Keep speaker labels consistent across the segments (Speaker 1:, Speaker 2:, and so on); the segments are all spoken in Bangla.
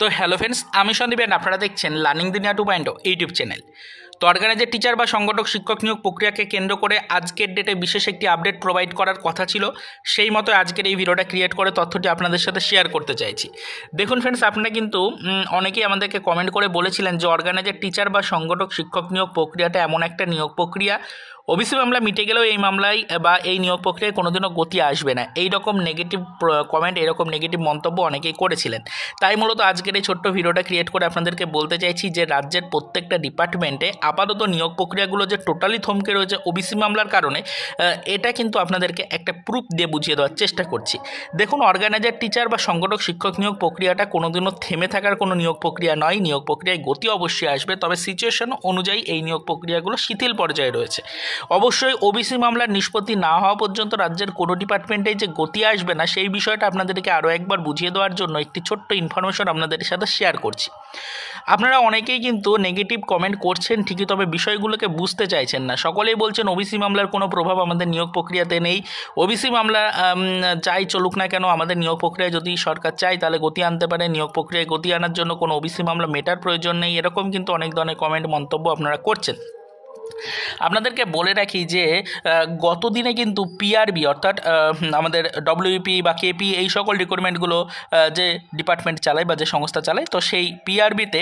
Speaker 1: তো হ্যালো ফ্রেন্ডস, আমি সন্দীপ and আপনারা দেখছেন learning Duniya two point YouTube channel. তো অর্গানাইজার টিচার বা সংগঠক শিক্ষক নিয়োগ প্রক্রিয়াকে কেন্দ্র করে আজকের ডেটে বিশেষ একটি আপডেট প্রোভাইড করার কথা ছিল, সেই মতো আজকের এই ভিডিওটা ক্রিয়েট করে তথ্যটি আপনাদের সাথে শেয়ার করতে চাইছি। দেখুন ফ্রেন্ডস আপনারা কিন্তু অনেকেই আমাদেরকে কমেন্ট করে বলেছিলেন যে অর্গানাইজার টিচার বা সংগঠক শিক্ষক নিয়োগ প্রক্রিয়াটা এমন একটা নিয়োগ প্রক্রিয়া ওবিসি মামলা মিটে গেলেও এই মামলায় বা এই নিয়োগ প্রক্রিয়ায় কোনোদিনও গতি আসবে না। এই রকম নেগেটিভ কমেন্ট এরকম নেগেটিভ মন্তব্য অনেকেই করেছিলেন। তাই মূলত আজকের এই ছোট্ট ভিডিওটা ক্রিয়েট করে আপনাদেরকে বলতে চাইছি যে, রাজ্যের প্রত্যেকটা ডিপার্টমেন্টে আপাতত নিয়োগ প্রক্রিয়াগুলো যে টোটালি থমকে রয়েছে ওবিসি মামলার কারণে এটা কিন্তু আপনাদেরকে একটা প্রুফ দিয়ে বুঝিয়ে দেওয়ার চেষ্টা করছি। দেখুন অর্গানাইজার টিচার বা সংগঠক, শিক্ষক নিয়োগ প্রক্রিয়াটা কোনোদিনও থেমে থাকার কোনো নিয়োগ প্রক্রিয়া নয়। নিয়োগ প্রক্রিয়ায় গতি অবশ্যই আসবে, তবে সিচুয়েশন অনুযায়ী এই নিয়োগ প্রক্রিয়াগুলো শিথিল পর্যায়ে রয়েছে। অবশ্যই ওবিসি মামলার নিষ্পত্তি না হওয়া পর্যন্ত রাজ্যের কোনো ডিপার্টমেন্টে যে গতি আসবে না, সেই বিষয়টা আপনাদেরকে আরও একবার বুঝিয়ে দেওয়ার জন্য একটি ছোট্ট ইনফরমেশন আপনাদের সাথে শেয়ার করছি। আপনারা অনেকেই কিন্তু নেগেটিভ কমেন্ট করছেন ঠিকই, তবে বিষয়গুলোকে বুঝতে চাইছেন না। সকলেই বলছেন ওবিসি মামলার কোনো প্রভাব আমাদের নিয়োগ প্রক্রিয়াতে নেই। ওবিসি মামলা যাই চলুক না কেন, আমাদের নিয়োগ প্রক্রিয়ায় যদি সরকার চায় তাহলে গতি আনতে পারে। নিয়োগ প্রক্রিয়ায় গতি আনার জন্য কোনো ওবিসি মামলা মেটার প্রয়োজন নেই। এরকম কিন্তু অনেক ধরনের কমেন্ট মন্তব্য আপনারা করছেন। আপনাদেরকে বলে রাখি যে গত দিনে কিন্তু পিআরবি অর্থাৎ আমাদের ডব্লিউপি বা কেপি এই সকল রিক্রুটমেন্টগুলো যে ডিপার্টমেন্ট চালায় বা যে সংস্থা চালায়, তো সেই পিআরবিতে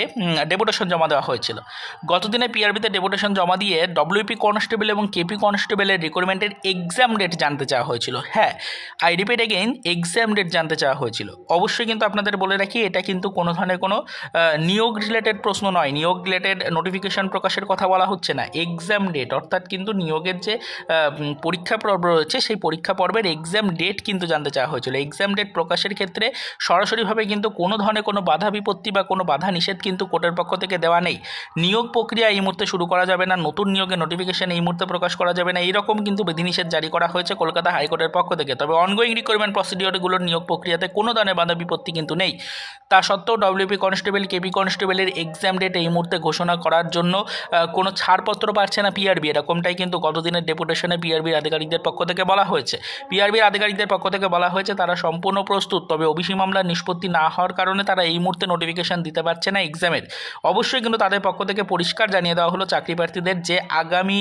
Speaker 1: ডেপুটেশন জমা দেওয়া হয়েছিল। গত দিনে পিআরবিতে ডেপুটেশন জমা দিয়ে ডব্লিউপি কনস্টেবল এবং কেপি কনস্টেবলের রিক্রুটমেন্টের এক্সাম ডেট জানতে চাওয়া হয়েছিল। হ্যাঁ I repeat again exam date জানতে চাওয়া হয়েছিল। অবশ্যই কিন্তু আপনাদের বলে রাখি, এটা কিন্তু কোনো ধরনের কোনো নিয়োগ রিলেটেড প্রশ্ন নয়। নিয়োগ রিলেটেড নোটিফিকেশন প্রকাশের কথা বলা হচ্ছে না। এক্সাম ডেট অর্থাৎ কিন্তু নিয়োগের যে পরীক্ষা পর্ব রয়েছে, সেই পরীক্ষা পর্বের এক্সাম ডেট কিন্তু জানতে চাওয়া হয়েছিল। এক্সাম ডেট প্রকাশের ক্ষেত্রে সরাসরিভাবে কিন্তু কোনো ধরনের কোনো বাধা বিপত্তি বা কোনো বাধা নিষেধ কিন্তু কোর্টের পক্ষ থেকে দেওয়া নেই। নিয়োগ প্রক্রিয়া এই মুহূর্তে শুরু করা যাবে না, নতুন নিয়োগের নোটিফিকেশন এই মুহূর্তে প্রকাশ করা যাবে না, এইরকম কিন্তু বিধিনিষেধ জারি করা হয়েছে কলকাতা হাইকোর্টের পক্ষ থেকে। তবে অনগোয়িং রিক্রুটমেন্ট প্রসিডিওরগুলোর নিয়োগ প্রক্রিয়াতে কোনো ধরনের বাধা বিপত্তি কিন্তু নেই। তা সত্ত্বেও ডব্লিউপি কনস্টেবল কেপি কনস্টেবলের এক্সাম ডেট এই মুহূর্তে ঘোষণা করার জন্য কোনো ছাড়পত্র পাচ্ছে না পিআরবি এরকমটাই কিন্তু গতদিনের ডেপুটেশনে পিআরবির আধিকারিকদের পক্ষ থেকে বলা হয়েছে। পিআরবির আধিকারিকদের পক্ষ থেকে বলা হয়েছে, তারা সম্পূর্ণ প্রস্তুত, তবে ওবিসি মামলার নিষ্পত্তি না হওয়ার কারণে তারা এই মুহূর্তে নোটিফিকেশন দিতে পারছে না এক্সামের অবশ্যই কিন্তু তাদের পক্ষ থেকে পরিষ্কার জানিয়ে দেওয়া হলো চাকরি প্রার্থীদের যে আগামী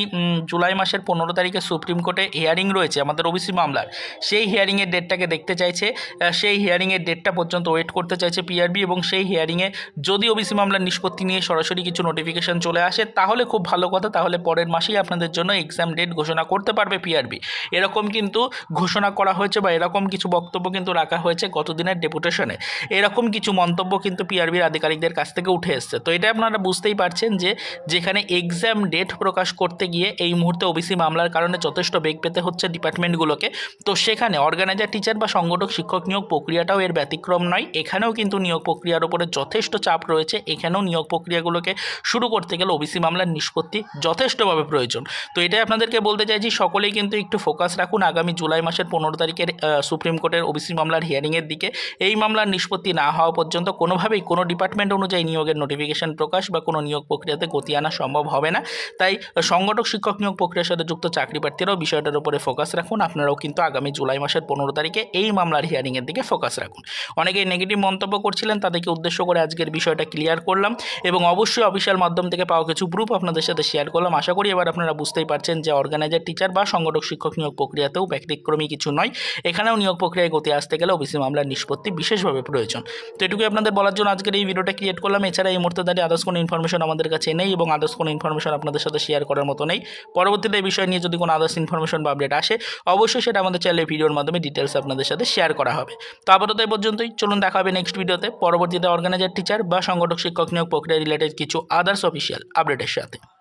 Speaker 1: জুলাই মাসের পনেরো তারিখে সুপ্রিম কোর্টে হিয়ারিং রয়েছে আমাদের ওবিসি মামলার। সেই হিয়ারিংয়ের ডেটটাকে দেখতে চাইছে সেই হিয়ারিংয়ের ডেটটা পর্যন্ত ওয়েট করতে চাইছে পিআরবি এবং সেই হিয়ারিংয়ে যদি ওবিসি মামলার নিষ্পত্তি নিয়ে সরাসরি কিছু নোটিফিকেশান চলে আসে, তাহলে খুব ভালো কথা, তাহলে পরের মাসেই আপনাদের জন্য এক্সাম ডেট ঘোষণা করতে পারবে পিআরবি এরকম কিন্তু ঘোষণা করা হয়েছে বা এরকম কিছু বক্তব্য কিন্তু রাখা হয়েছে গতদিনের ডেপুটেশনে এরকম কিছু মন্তব্য কিন্তু পিআরবির আধিকারিকদের কাছ থেকে উঠে এসছে। তো এটা আপনারা বুঝতেই পারছেন যে, যেখানে এক্সাম ডেট প্রকাশ করতে গিয়ে এই মুহূর্তে ওবিসি মামলার কারণে যথেষ্ট বেগ পেতে হচ্ছে ডিপার্টমেন্টগুলোকে তো সেখানে অর্গানাইজার টিচার বা সংগঠক, শিক্ষক নিয়োগ প্রক্রিয়াটাও এর ব্যতিক্রম নয়। এখানেও কিন্তু নিয়োগ প্রক্রিয়ার উপরে যথেষ্ট চাপ রয়েছে। এখানেও নিয়োগ প্রক্রিয়াগুলোকে শুরু করতে গেলে ওবিসি মামলার নিষ্পত্তি যথেষ্টভাবে প্রয়োজন। তো এটাই আপনাদেরকে বলতে চাইছি, সকলেই কিন্তু একটু ফোকাস রাখুন আগামী জুলাই মাসের পনেরো তারিখের সুপ্রিম কোর্টের ওবিসি মামলার হিয়ারিংয়ের দিকে। এই মামলার নিষ্পত্তি না হওয়া পর্যন্ত কোনোভাবেই কোনো ডিপার্টমেন্ট অনুযায়ী নিয়োগের নোটিফিকেশন প্রকাশ বা কোনো নিয়োগ প্রক্রিয়াতে গতি আনা সম্ভব হবে না। তাই সংগঠক শিক্ষক নিয়োগ প্রক্রিয়ার সাথে যুক্ত চাকরি প্রার্থীরাও বিষয়টার উপরে ফোকাস রাখুন। আপনারাও কিন্তু আগামী জুলাই মাসের পনেরো তারিখে এই মামলার হিয়ারিংয়ের দিকে ফোকাস রাখুন। অনেকেই নেগেটিভ মন্তব্য করছিলেন, তাদেরকে উদ্দেশ্য করে আজকের বিষয়টা ক্লিয়ার করলাম এবং অবশ্যই অফিসিয়াল মাধ্যম থেকে পাওয়া কিছু প্রুফ আপনাদের সাথে শেয়ার করলাম। আশা করি এবার আপনারা বুঝতেই পারছেন যে অর্গানাইজার টিচার বা সংগঠক, শিক্ষক নিয়োগ প্রক্রিয়াতেও ব্যতিক্রমী কিছু নয়। এখানেও নিয়োগ প্রক্রিয়ায় গতি আসতে গেলে ওবিসি মামলার নিষ্পত্তি বিশেষভাবে প্রয়োজন। তো এটুকুই আপনাদের বলার জন্য আজকের এই ভিডিওটা ক্রিয়েট করলাম। এছাড়া এই মুহূর্তে দাঁড়িয়ে আদার্স কোনো ইনফরমেশন আমাদের কাছে নেই এবং আদার্স কোনো ইনফরমেশন আপনাদের সাথে শেয়ার করার মতো নেই। পরবর্তীতে এই বিষয় নিয়ে যদি কোনো আদার্স ইনফরমেশন বা আপডেট আসে, অবশ্যই সেটা আমাদের চ্যানেলে ভিডিওর মাধ্যমে ডিটেলস আপনাদের সাথে শেয়ার করা হবে। তো আপাতত এই পর্যন্তই। চলুন দেখা হবে নেক্সট ভিডিওতে পরবর্তীতে অর্গানাইজার টিচার বা সংগঠক, শিক্ষক নিয়োগ প্রক্রিয়া রিলেটেড কিছু আদার্স অফিসিয়াল আপডেটের সাথে।